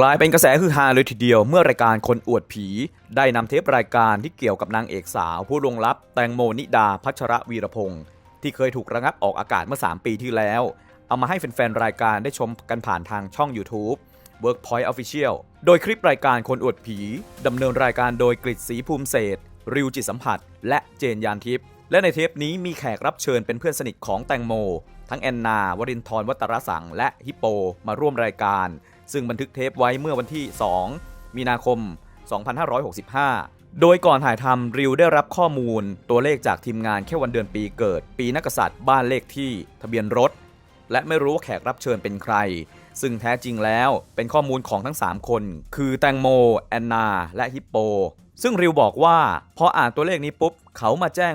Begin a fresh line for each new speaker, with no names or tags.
กลายเป็นกระแสฮือฮาเลยทีเดียวเมื่อรายการคนอวดผี ได้นำเทปรายการที่เกี่ยวกับนางเอกสาว ผู้ลงลับแตงโมนิดาพัชระวีรพงศ์ที่เคยถูกระงับออกอากาศเมื่อ 3 ปีที่แล้ว เอามาให้แฟนๆรายการได้ชมกันผ่านทางช่อง YouTube Workpoint Official โดยคลิปรายการคนอวดผีดำเนินรายการโดยกฤษศรีภูมิเศรษริวจิตสัมผัส และเจนยานทิพย์ และในเทปนี้มีแขกรับเชิญเป็นเพื่อนสนิทของแตงโม ทั้งแอนนา วรินทร์วัตรสัง และฮิปโป มาร่วมรายการ ซึ่งบันทึกเทปไว้เมื่อวันที่ 2 มีนาคม 2565 โดยก่อนถ่ายทำริวได้รับข้อมูล ตัวเลขจากทีมงานแค่วันเดือนปีเกิด ปีนักกษัตริย์บ้านเลขที่ทะเบียนรถ และไม่รู้ว่าแขกรับเชิญเป็นใคร ซึ่งแท้จริงแล้วเป็นข้อมูลของทั้ง 3 คน คือแตงโม แอนนา และฮิปโป ซึ่งริวบอกว่าพออ่านตัวเลขนี้ปุ๊บเขามาแจ้ง